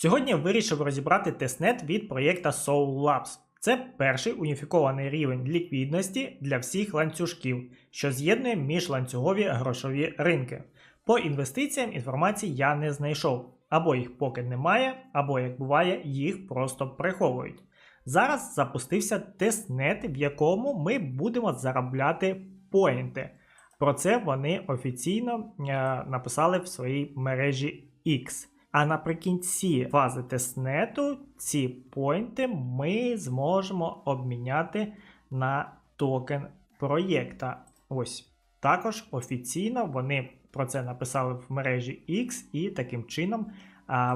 Сьогодні вирішив розібрати тестнет від проєкта Soul Labs. Це перший уніфікований рівень ліквідності для всіх ланцюжків, що з'єднує міжланцюгові грошові ринки. По інвестиціям інформації я не знайшов, або їх поки немає, або, як буває, їх просто приховують. Зараз запустився тестнет, в якому ми будемо заробляти поінти. Про це вони офіційно е, написали в своїй мережі X. А наприкінці фази тестнету ці поінти ми зможемо обміняти на токен проєкта. Ось також офіційно вони про це написали в мережі X, і таким чином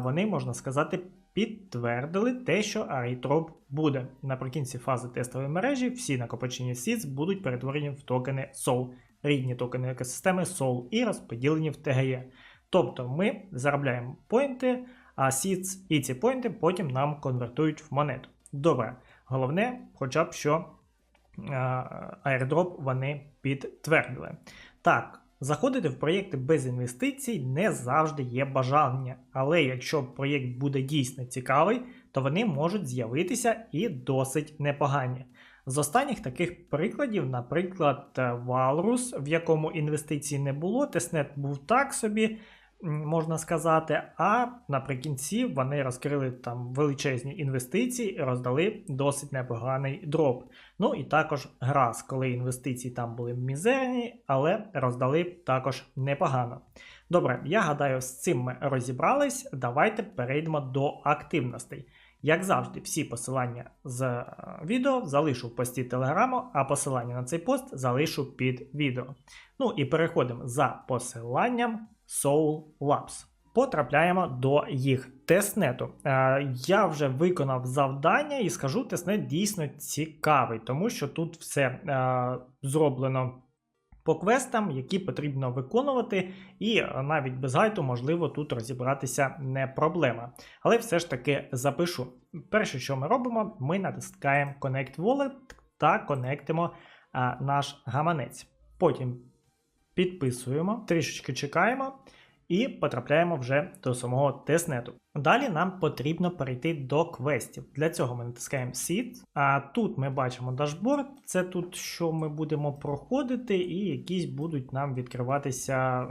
вони, можна сказати, підтвердили те, що Airdrop буде. Наприкінці фази тестової мережі всі накопичені Seeds будуть перетворені в токени SOL, рідні токени екосистеми SOL і розподілені в TGE. Тобто ми заробляємо поінти, а seeds і ці поінти потім нам конвертують в монету. Добре, головне, хоча б що airdrop вони підтвердили. Так, заходити в проєкти без інвестицій не завжди є бажання, але якщо проєкт буде дійсно цікавий, то вони можуть з'явитися і досить непогані. З останніх таких прикладів, наприклад, Walrus, в якому інвестицій не було, тестнет був так собі можна сказати. А наприкінці вони розкрили там величезні інвестиції і роздали досить непоганий дроп. Ну і також грас, коли інвестиції там були мізерні, але роздали також непогано. Добре, я гадаю, з цим ми розібрались. Давайте перейдемо до активностей. Як завжди, всі посилання з е, відео залишу в пості телеграму, а посилання на цей пост залишу під відео. Ну і переходимо за посиланням Soul Labs. Потрапляємо до їх тестнету. Е, я вже виконав завдання і скажу, тестнет дійсно цікавий, тому що тут все е, зроблено по квестам, які потрібно виконувати, і навіть без гайту, можливо, тут розібратися не проблема. Але все ж таки запишу. Перше, що ми робимо, ми натискаємо Connect Wallet та конектимо е, наш гаманець. Потім підписуємо, трішечки чекаємо і потрапляємо вже до самого тестнету. Далі нам потрібно перейти до квестів. Для цього ми натискаємо Seed, а тут ми бачимо дашборд, це тут, що ми будемо проходити, і якісь будуть нам відкриватися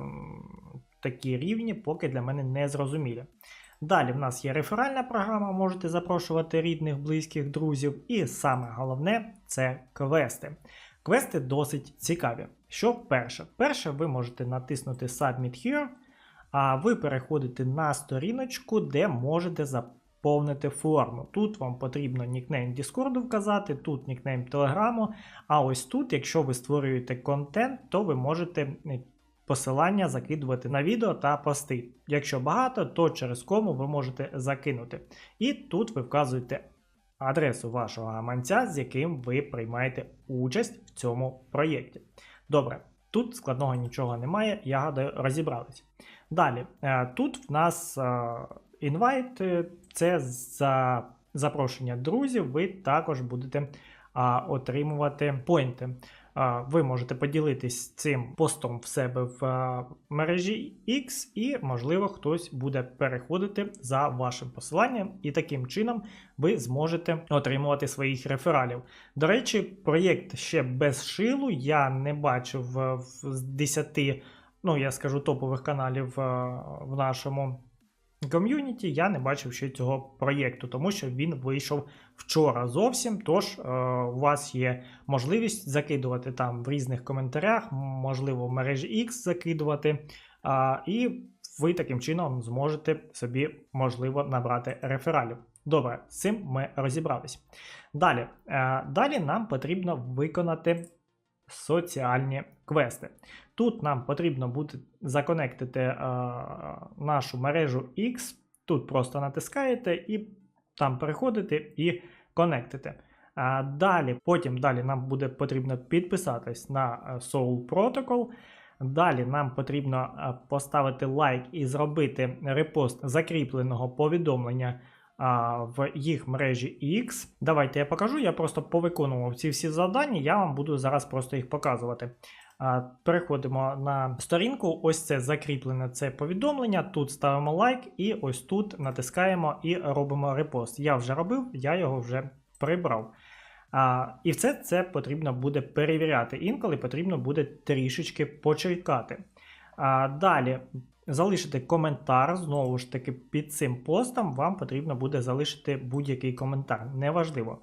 такі рівні, поки для мене не зрозумілі. Далі в нас є реферальна програма, можете запрошувати рідних, близьких, друзів. І саме головне це квести. Квести досить цікаві. Що перше? Перше, ви можете натиснути Submit Here, а ви переходите на сторіночку, де можете заповнити форму. Тут вам потрібно нікнейм Discord вказати, тут нікнейм Telegram, а ось тут, якщо ви створюєте контент, то ви можете е, посилання закидувати на відео та пости. Якщо багато, то через кому ви можете закинути. І тут ви вказуєте адресу вашого гаманця, з яким ви приймаєте участь в цьому проєкті. Добре, тут складного нічого немає, я гадаю, розібрались. Далі, е, тут в нас інвайт, е, це за запрошення друзів, ви також будете отримувати поінти. Ви можете поділитись цим постом в себе в мережі X, і, можливо, хтось буде переходити за вашим посиланням, і таким чином ви зможете отримувати своїх рефералів. До речі, проєкт ще без шилу. Я не бачив з 10, ну я скажу, топових каналів в нашому ком'юніті я не бачив ще цього проєкту, тому що він вийшов вчора зовсім. Тож е, у вас є можливість закидувати там в різних коментарях, можливо, в мережі X закидувати, е, і ви таким чином зможете собі, можливо, набрати рефералів. Добре, з цим ми розібрались. Далі, е, Далі нам потрібно виконати соціальні квести. Тут нам потрібно буде законектити е, нашу мережу X. Тут просто натискаєте і там переходите і конектите. А далі, потім далі нам буде потрібно підписатись на е, Soul Protocol. Далі нам потрібно е, поставити лайк і зробити репост закріпленого повідомлення в їх мережі X. Давайте я покажу. Я просто повиконував ці всі завдання, я вам буду зараз просто їх показувати. Переходимо на сторінку. Ось це закріплене це повідомлення. Тут ставимо лайк, і ось тут натискаємо і робимо репост. Я вже робив, я його вже прибрав. А, І все це потрібно буде перевіряти. Інколи потрібно буде трішечки почекати. А, Далі залишити коментар. Знову ж таки, під цим постом вам потрібно буде залишити будь-який коментар. Неважливо.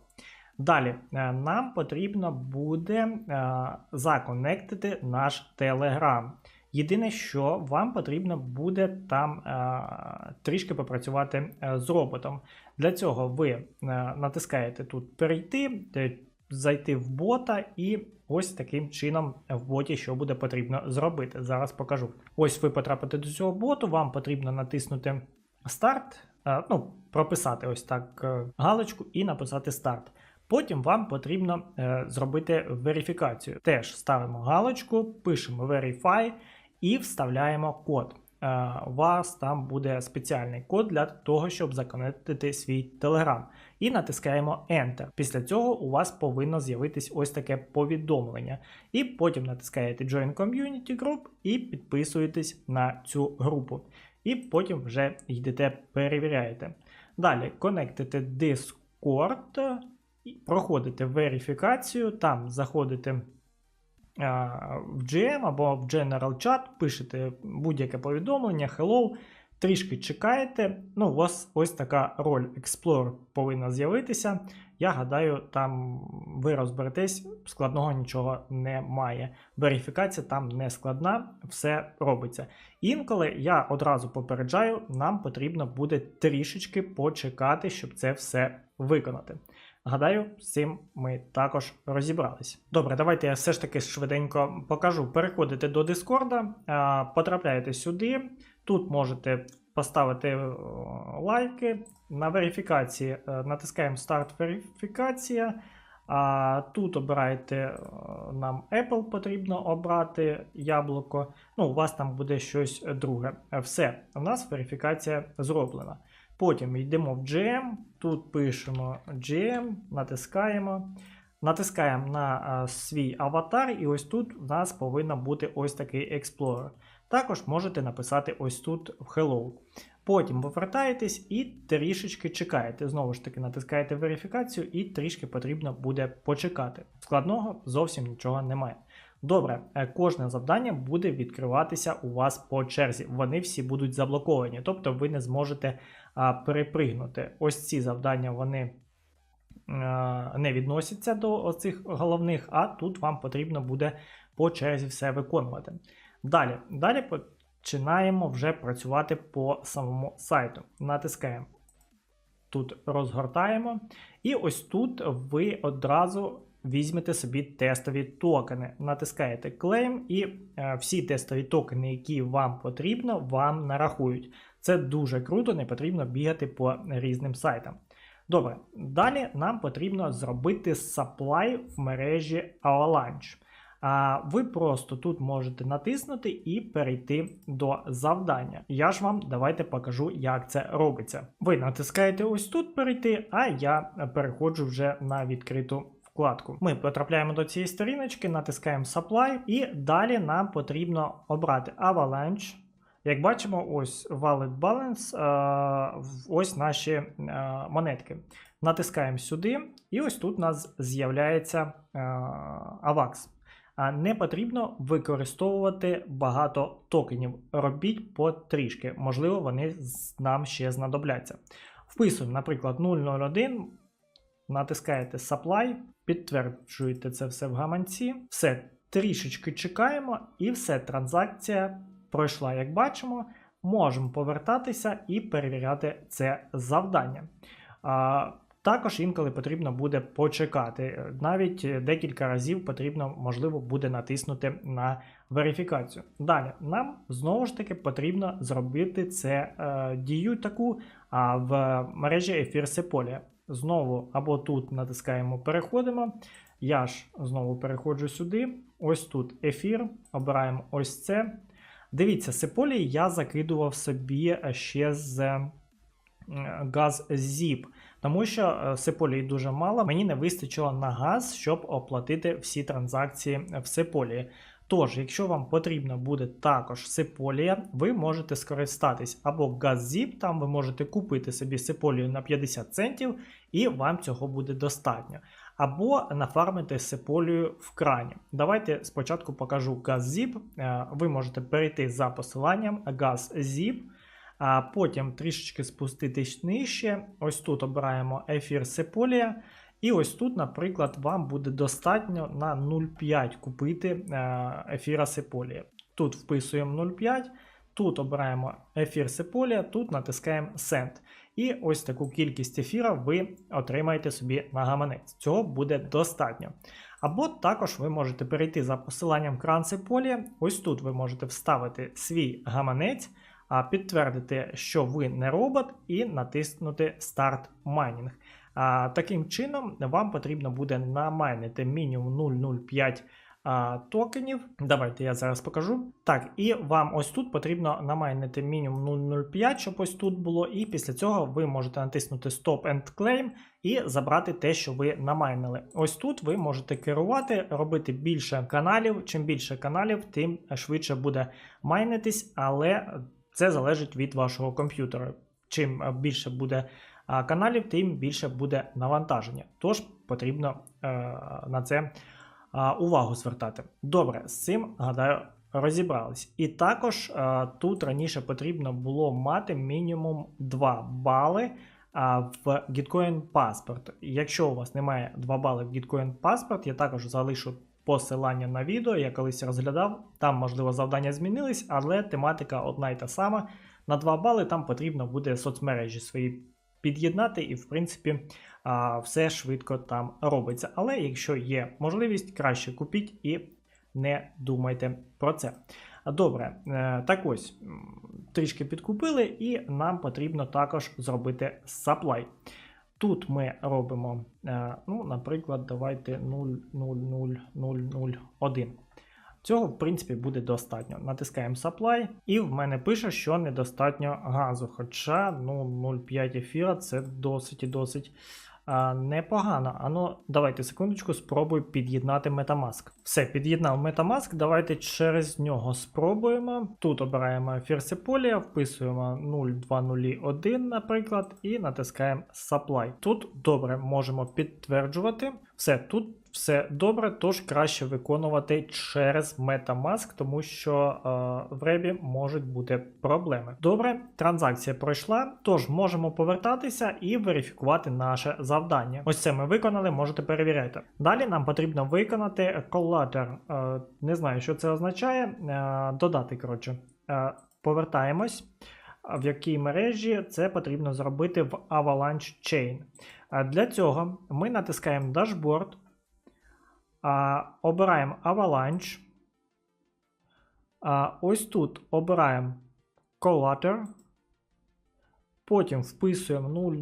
Далі е, нам потрібно буде е, законектити наш Telegram. Єдине, що вам потрібно буде там е, трішки попрацювати з роботом. Для цього ви натискаєте тут перейти, зайти в бота, і ось таким чином в боті що буде потрібно зробити. Зараз покажу. Ось ви потрапите до цього боту, вам потрібно натиснути старт, е, ну, прописати ось так е, галочку і написати старт. Потім вам потрібно е, зробити верифікацію. Теж ставимо галочку, пишемо Verify і вставляємо код. У вас там буде спеціальний код для того, щоб законектити свій Telegram. І натискаємо Enter. Після цього у вас повинно з'явитись ось таке повідомлення. І потім натискаєте Join Community Group і підписуєтесь на цю групу. І потім вже йдете, перевіряєте. Далі конектите Discord, проходите верифікацію, там заходите в GM або в General Chat, пишете будь-яке повідомлення, hello, трішки чекаєте. Ну, у вас ось така роль Explorer повинна з'явитися. Я гадаю, там ви розберетесь, складного нічого немає. Верифікація там не складна, все робиться. Інколи я одразу попереджаю, нам потрібно буде трішечки почекати, щоб це все виконати. Гадаю, з цим ми також розібрались. Добре, давайте я все ж таки швиденько покажу. Переходите до Дискорда, потрапляєте сюди. Тут можете поставити е, лайки. На верифікації е, натискаємо Старт верифікація. А Тут обираєте е, нам Apple потрібно обрати яблуко. Ну, у вас там буде щось друге. Все, у нас верифікація зроблена. Потім йдемо в GM, тут пишемо GM, натискаємо. Натискаємо на а, свій аватар, і ось тут в нас повинен бути ось такий Explorer. Також можете написати ось тут Hello. Потім повертаєтесь і трішечки чекаєте. Знову ж таки, натискаєте верифікацію, і трішки потрібно буде почекати. Складного зовсім нічого немає. Добре, е, кожне завдання буде відкриватися у вас по черзі. Вони всі будуть заблоковані, тобто ви не зможете а, перепригнути. Ось ці завдання вони а, не відносяться до цих головних, а тут вам потрібно буде по черзі все виконувати. Далі, Далі починаємо вже працювати по самому сайту. Натискаємо. Тут розгортаємо. І ось тут ви одразу візьмете собі тестові токени. Натискаєте Claim, і е, всі тестові токени, які вам потрібно, вам нарахують. Це дуже круто, не потрібно бігати по різним сайтам. Добре, далі нам потрібно зробити supply в мережі Avalanche. А ви просто тут можете натиснути і перейти до завдання. Я ж вам давайте покажу, як це робиться. Ви натискаєте ось тут перейти, а я переходжу вже на відкриту вкладку. Ми потрапляємо до цієї сторіночки, натискаємо Supply, і далі нам потрібно обрати Avalanche. Як бачимо, ось Wallet Balance, е, ось наші е, монетки. Натискаємо сюди, і ось тут у нас з'являється е, AVAX. Не потрібно використовувати багато токенів. Робіть потрішки, можливо, вони нам ще знадобляться. Вписуємо, наприклад, 001, натискаєте Supply, підтверджуєте це все в гаманці. Все, трішечки чекаємо, і все, транзакція пройшла, як бачимо. Можемо повертатися і перевіряти це завдання. Також інколи потрібно буде почекати. Навіть декілька разів потрібно, можливо, буде натиснути на верифікацію. Далі нам знову ж таки потрібно зробити це е, дію таку а, в мережі Ефір Сеполія. Знову або тут натискаємо переходимо. Я ж знову переходжу сюди. Ось тут ефір. Обираємо ось це. Дивіться, Сеполі я закидував собі ще з е, газ ZIP, тому що е, дуже мало. Мені не вистачило на газ, щоб оплатити всі транзакції в Сеполії. Тож, якщо вам потрібно буде також Сеполія, ви можете скористатись або GazZip, там ви можете купити собі Сеполію на 50 центів, і вам цього буде достатньо. Або нафармити Сеполію в крані. Давайте спочатку покажу GazZip. Е, Ви можете перейти за посиланням GazZip, а потім трішечки спуститись нижче. Ось тут обираємо ефір Сеполія. І ось тут, наприклад, вам буде достатньо на 0,5 купити е, ефіра Сеполія. Тут вписуємо 0,5, тут обираємо ефір Сеполія, тут натискаємо Send. І ось таку кількість ефіра ви отримаєте собі на гаманець. Цього буде достатньо. Або також ви можете перейти за посиланням кран Сеполія. Ось тут ви можете вставити свій гаманець, підтвердити, що ви не робот, і натиснути Start Mining. А, Таким чином, вам потрібно буде намайнити мінімум 0,05 а, токенів. Давайте я зараз покажу. Так, і вам ось тут потрібно намайнити мінімум 0,05, щоб ось тут було. І після цього ви можете натиснути Stop and Claim і забрати те, що ви намайнили. Ось тут ви можете керувати, робити більше каналів. Чим більше каналів, тим швидше буде майнитись, але це залежить від вашого комп'ютера. Чим більше буде каналів, тим більше буде навантаження. Тож потрібно е, на це увагу звертати. Добре, з цим гадаю. Розібрались. І також а, е, тут раніше потрібно було мати мінімум 2 бали а, в Gitcoin паспорт. Якщо у вас немає 2 бали в Gitcoin паспорт, я також залишу посилання на відео, я колись розглядав. Там, можливо, завдання змінились, але тематика одна і та сама. На 2 бали там потрібно буде соцмережі свої під'єднати, і, в принципі, все швидко там робиться. Але якщо є можливість, краще купіть і не думайте про це. Добре, е, так ось трішки підкупили, і нам потрібно також зробити supply. Тут ми робимо, е, ну, наприклад, давайте 0,00001. Цього, в принципі, буде достатньо. Натискаємо Supply, і в мене пише, що недостатньо газу. Хоча ну, 0,5 ефіра це досить і досить а, непогано. Ану, давайте секундочку, спробую під'єднати Metamask. Все, під'єднав Metamask. Давайте через нього спробуємо. Тут обираємо ефір Сеполія, вписуємо 0201, наприклад, і натискаємо Supply. Тут добре можемо підтверджувати. Все, тут все добре, тож краще виконувати через Metamask, тому що е, в ребі можуть бути проблеми. Добре, транзакція пройшла, тож можемо повертатися і верифікувати наше завдання. Ось це ми виконали, можете перевіряти. Далі нам потрібно виконати collater. Е, не знаю, що це означає. Е, додати, коротше, е, повертаємось. В якій мережі це потрібно зробити в Avalanche Chain. Для цього ми натискаємо Dashboard, обираємо Avalanche. Ось тут обираємо Collater. Потім вписуємо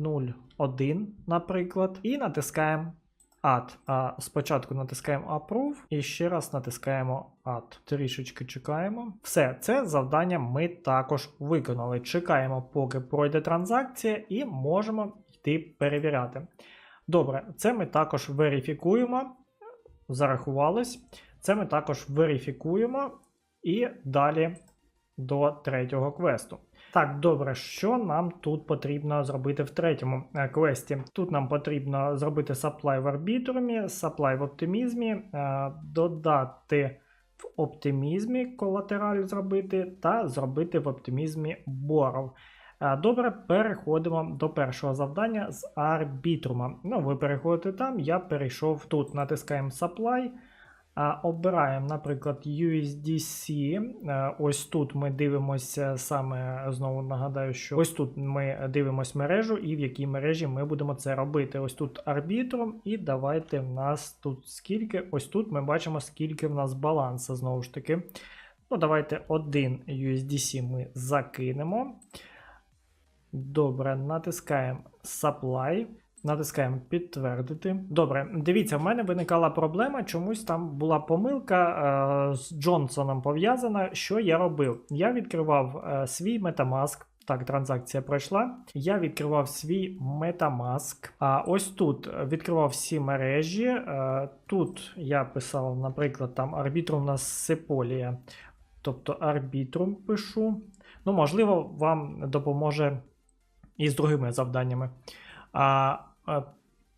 001, наприклад, і натискаємо Add. А Спочатку натискаємо Approve і ще раз натискаємо Add. Трішечки чекаємо. Все, це завдання ми також виконали. Чекаємо, поки пройде транзакція, і можемо йти перевіряти. Добре, це ми також верифікуємо. Зарахувалось. Це ми також верифікуємо і далі до третього квесту. Так, добре, що нам тут потрібно зробити в третьому е, квесті? Тут нам потрібно зробити supply в арбітрумі, supply в оптимізмі, е, додати в оптимізмі колатераль зробити, та зробити в оптимізмі боров. Е, добре, переходимо до першого завдання з арбітрума. Ну, ви переходите там, я перейшов тут. Натискаємо Supply. А, Обираємо, наприклад, USDC. Е, Ось тут ми дивимося саме, знову нагадаю, що ось тут ми дивимося мережу і в якій мережі ми будемо це робити. Ось тут арбітром, і давайте в нас тут скільки. Ось тут ми бачимо, скільки в нас балансу, знову ж таки. Ну, давайте один USDC ми закинемо. Добре, натискаємо Supply. Натискаємо підтвердити. Добре, дивіться, в мене виникала проблема. Чомусь там була помилка е, з Джонсоном пов'язана. Що я робив? Я відкривав е, свій Metamask. Так, транзакція пройшла. Я відкривав свій Metamask. А ось тут відкривав всі мережі. Е, тут я писав, наприклад, там у нас Сеполія. Тобто арбітрум пишу. Ну, можливо, вам допоможе і з другими завданнями. А, а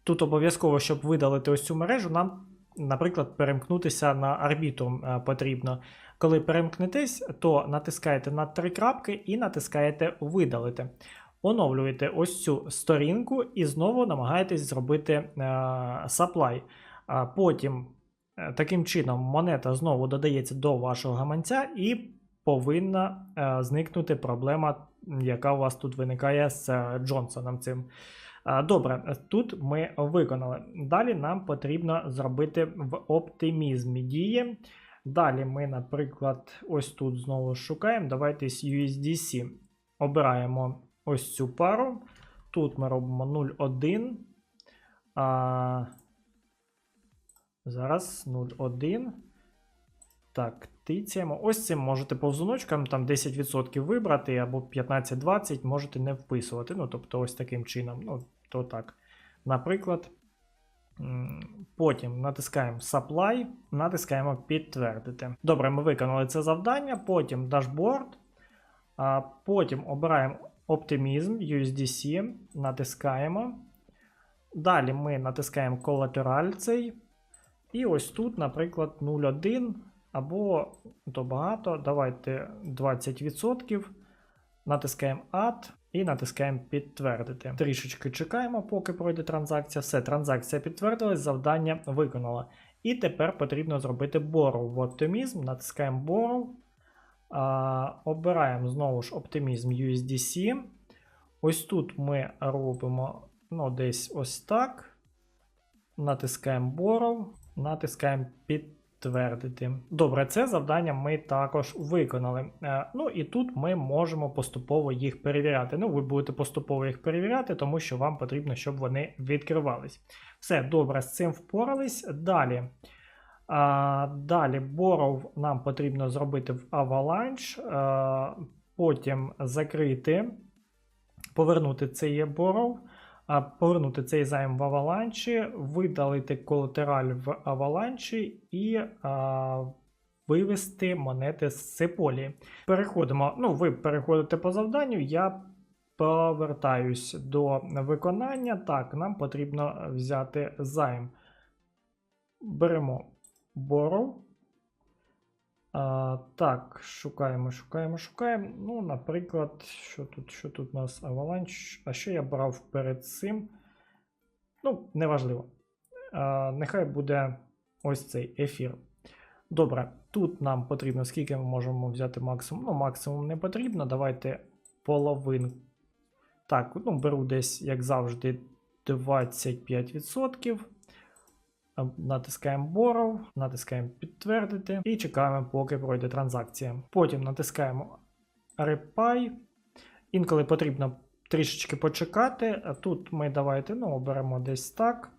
тут обов'язково, щоб видалити ось цю мережу, нам, наприклад, перемкнутися на арбітрум а, потрібно. Коли перемкнетесь, то натискаєте на три крапки і натискаєте видалити. Оновлюєте ось цю сторінку і знову намагаєтесь зробити а, supply. Потім е, таким чином монета знову додається до вашого гаманця і повинна е, зникнути проблема, яка у вас тут виникає з е, Джонсоном цим. Е, Добре, тут ми виконали. Далі нам потрібно зробити в оптимізмі дії. Далі ми, наприклад, ось тут знову шукаємо. Давайте з USDC обираємо ось цю пару. Тут ми робимо 0,1. А... Зараз 0,1. Так, тицяємо. Ось цим можете повзуночкам там 10% вибрати, або 15-20 можете не вписувати. Ну, тобто, ось таким чином. Ну, то так. Наприклад, потім натискаємо Supply, натискаємо підтвердити. Добре, ми виконали це завдання. Потім дашборд. А потім обираємо Optimism, USDC, натискаємо. Далі ми натискаємо Collateral цей. І ось тут, наприклад, 0,1 або то багато. Давайте 20%. Натискаємо Add і натискаємо підтвердити. Трішечки чекаємо, поки пройде транзакція. Все, транзакція підтвердилась, завдання виконала. І тепер потрібно зробити Borrow в Optimism. Натискаємо Borrow. А, обираємо знову ж Optimism USDC. Ось тут ми робимо ну, десь ось так. Натискаємо Borrow, натискаємо підтвердити. Добре, це завдання ми також виконали. Е, Ну і тут ми можемо поступово їх перевіряти. Ну, ви будете поступово їх перевіряти, тому що вам потрібно, щоб вони відкривались. Все, добре, з цим впорались. Далі. А, Далі Borrow нам потрібно зробити в Avalanche, а, потім закрити, повернути цей Borrow, а, повернути цей займ в Avalanche, видалити колатераль в Avalanche і а, вивести монети з Сеполі. Переходимо. Ну, ви переходите по завданню, я повертаюсь до виконання. Так, нам потрібно взяти займ. Беремо Borrow. А, Так, шукаємо, шукаємо, шукаємо. Ну, наприклад, що тут що тут у нас Avalanche? А що я брав перед цим? Ну, неважливо. А, Нехай буде ось цей ефір. Добре, тут нам потрібно, скільки ми можемо взяти максимум. Ну, максимум не потрібно. Давайте половину. Так, ну, беру десь, як завжди, 25%. Натискаємо Borrow, натискаємо підтвердити і чекаємо, поки пройде транзакція. Потім натискаємо Repay. Інколи потрібно трішечки почекати. Тут ми давайте ну, оберемо десь так.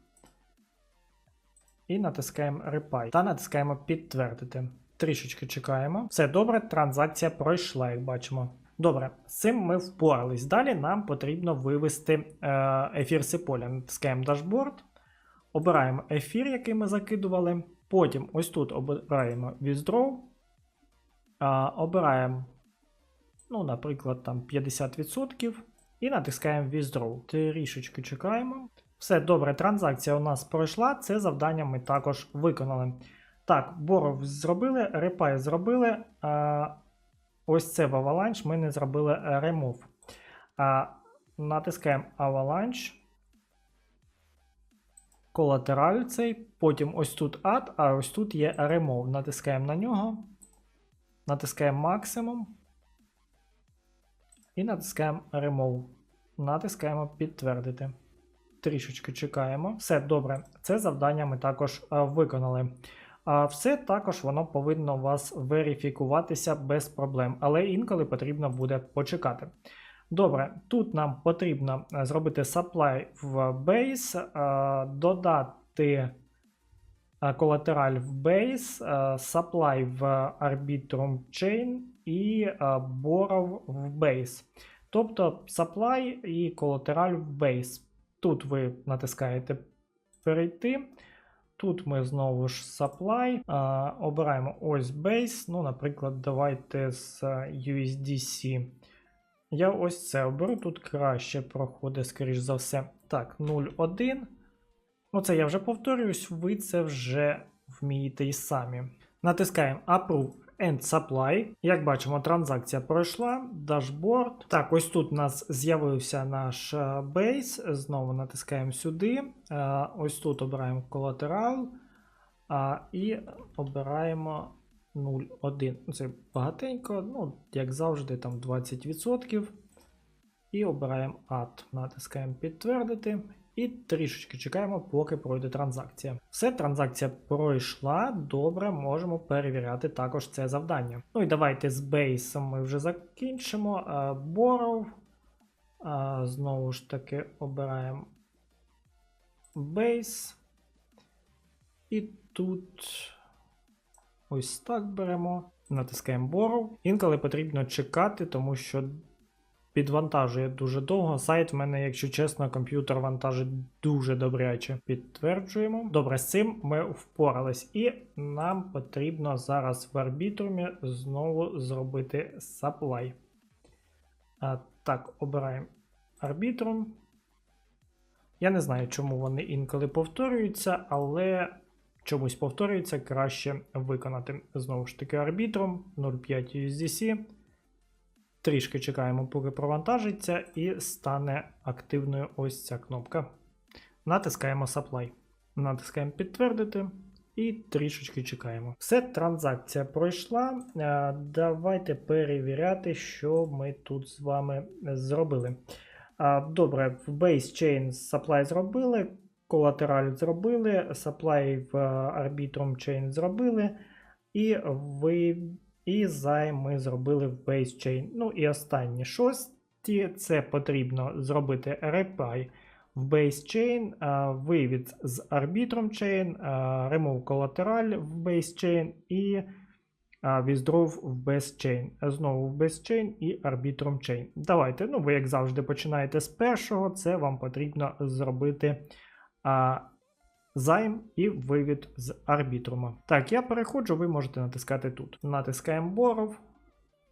І натискаємо Repay. Та натискаємо підтвердити. Трішечки чекаємо. Все добре, транзакція пройшла, як бачимо. Добре, з цим ми впорались. Далі нам потрібно вивести е, ефір Сиполя. Натискаємо дашборд. Обираємо ефір, який ми закидували. Потім ось тут обираємо Withdraw. Обираємо, ну, наприклад, там 50%. І натискаємо Withdraw. Трішечки чекаємо. Все добре, транзакція у нас пройшла. Це завдання ми також виконали. Так, боров зробили, Repay зробили. А, Ось це в Avalanche ми не зробили Remove. А, Натискаємо Avalanche. Колатераль цей, потім ось тут add, а ось тут є remove. Натискаємо на нього, натискаємо максимум і натискаємо remove. Натискаємо підтвердити. Трішечки чекаємо. Все добре. Це завдання ми також а, виконали. А все також воно повинно у вас верифікуватися без проблем, але інколи потрібно буде почекати. Добре, тут нам потрібно е, зробити supply в base, е, додати е, колатераль в base, supply в Arbitrum Chain і borrow в base. Тобто supply і колатераль в base. Тут ви натискаєте перейти. Тут ми знову ж supply, обираємо ось base. Ну, наприклад, давайте з USDC. Я ось це оберу, тут краще проходить, скоріш за все. Так, 0,1. Ну, це я вже повторююсь, ви це вже вмієте і самі. Натискаємо Approve and Supply. Як бачимо, транзакція пройшла, дашборд. Так, ось тут у нас з'явився наш е, бейс. Знову натискаємо сюди. Е, Ось тут обираємо колатерал. І обираємо 0,1. Ну, Це багатенько, ну, як завжди, там 20%. І обираємо Add. Натискаємо підтвердити. І трішечки чекаємо, поки пройде транзакція. Все, транзакція пройшла. Добре, можемо перевіряти також це завдання. Ну і давайте з бейсом ми вже закінчимо. Е, Borrow. Е, Знову ж таки, обираємо base. І тут ось так беремо. Натискаємо Borrow. Інколи потрібно чекати, тому що підвантажує дуже довго. Сайт в мене, якщо чесно, комп'ютер вантажить дуже добряче. Підтверджуємо. Добре, з цим ми впорались. І нам потрібно зараз в арбітрумі знову зробити supply. А, Так, обираємо арбітрум. Я не знаю, чому вони інколи повторюються, але чомусь повторюється, краще виконати. Знову ж таки, арбітрум 0,5 USDC. Трішки чекаємо, поки провантажиться, і стане активною ось ця кнопка. Натискаємо Supply. Натискаємо підтвердити і трішечки чекаємо. Все, транзакція пройшла. Е, Давайте перевіряти, що ми тут з вами зробили. Добре, в Base Chain Supply зробили, Collateral зробили, Supply в Arbitrum Chain зробили, і ви. І займ ми зробили в Base Chain. Ну і останні шості це потрібно зробити reply в Base Chain, вивід з Arbitrum Chain, а, remove collateral в Base Chain і withdraw в Base. Знову в Base і Arbitrum Chain. Давайте, ну ви як завжди починаєте з першого, це вам потрібно зробити. А, Займ і вивід з арбітрума. Так, я переходжу, ви можете натискати тут. Натискаємо Borrow,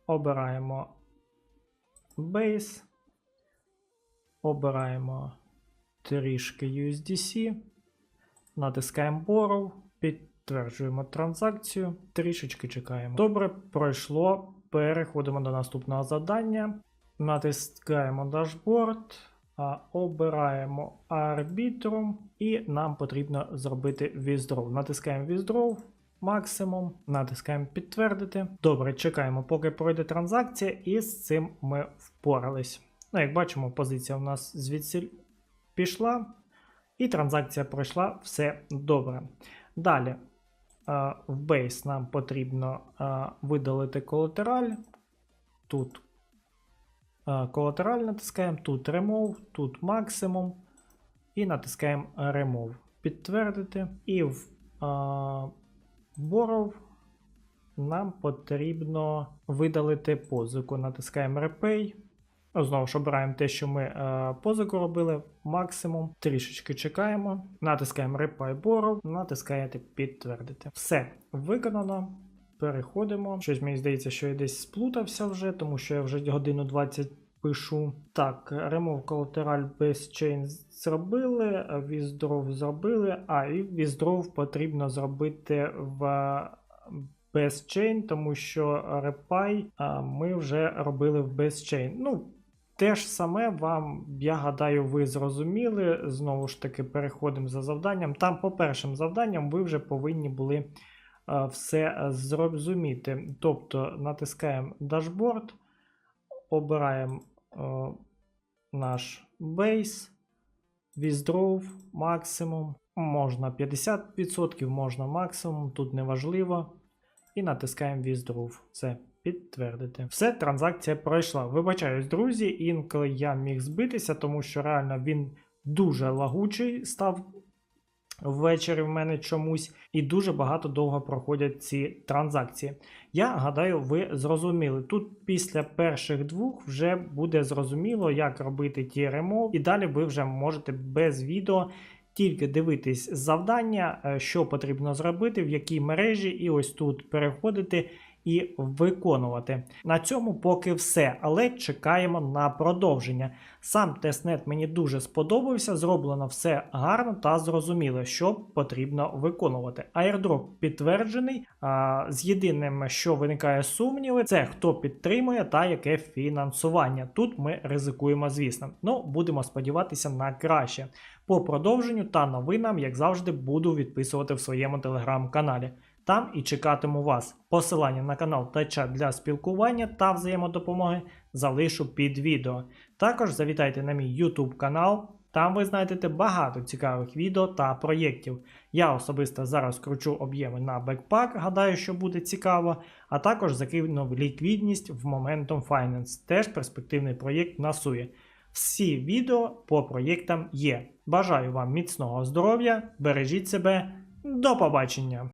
обираємо Base, обираємо трішки USDC, натискаємо Borrow, підтверджуємо транзакцію, трішечки чекаємо. Добре, пройшло. Переходимо до наступного завдання. Натискаємо дашборд. Обираємо Arbitrum і нам потрібно зробити withdraw. Натискаємо withdraw максимум, натискаємо підтвердити. Добре, чекаємо, поки пройде транзакція, і з цим ми впорались. Ну, як бачимо, позиція у нас звідси пішла, і транзакція пройшла все добре. Далі в Base нам потрібно видалити колатераль. Тут Колатераль натискаємо, тут Remove, тут максимум. І натискаємо Remove. Підтвердити. І в а, Borrow нам потрібно видалити позику. Натискаємо Repay. Знову ж обираємо те, що ми а, позику робили, максимум. Трішечки чекаємо. Натискаємо Repay Borrow, натискаєте підтвердити. Все виконано. Переходимо. Щось мені здається, що я десь сплутався вже, тому що я вже годину 20 пишу. Так, remove collateral base chain зробили, withdraw зробили, а і withdraw потрібно зробити в base chain, тому що repay ми вже робили в base chain. Ну, те ж саме вам, я гадаю, ви зрозуміли. Знову ж таки, переходимо за завданням. Там, по першим завданням, ви вже повинні були все е, зрозуміти. Тобто натискаємо дашборд, обираємо е, наш бейс, withdraw, максимум. Можна 50%, можна максимум, тут не важливо. І натискаємо withdraw. Все, підтвердити. Все, транзакція пройшла. Вибачаюсь, друзі, інколи я міг збитися, тому що реально він дуже лагучий став ввечері в мене чомусь, і дуже багато довго проходять ці транзакції. Я гадаю, ви зрозуміли. Тут після перших двох вже буде зрозуміло, як робити ті ремов, і далі ви вже можете без відео. Тільки дивитись завдання, е, що потрібно зробити, в якій мережі, і ось тут переходити і виконувати. На цьому поки все, але чекаємо на продовження. Сам тестнет мені дуже сподобався, зроблено все гарно та зрозуміло, що потрібно виконувати. Airdrop підтверджений. А, з єдиним, що виникає сумніви, це хто підтримує та яке фінансування. Тут ми ризикуємо, звісно. Ну, будемо сподіватися на краще. По продовженню та новинам, як завжди, буду відписувати в своєму телеграм-каналі. Там і чекатиму вас. Посилання на канал та чат для спілкування та взаємодопомоги залишу під відео. Також завітайте на мій YouTube канал. Там ви знайдете багато цікавих відео та проєктів. Я особисто зараз кручу об'єми на бекпак, гадаю, що буде цікаво, а також закинув ліквідність в Momentum Finance, теж перспективний проєкт на Сує. Всі відео по проєктам є. Бажаю вам міцного здоров'я, бережіть себе, до побачення!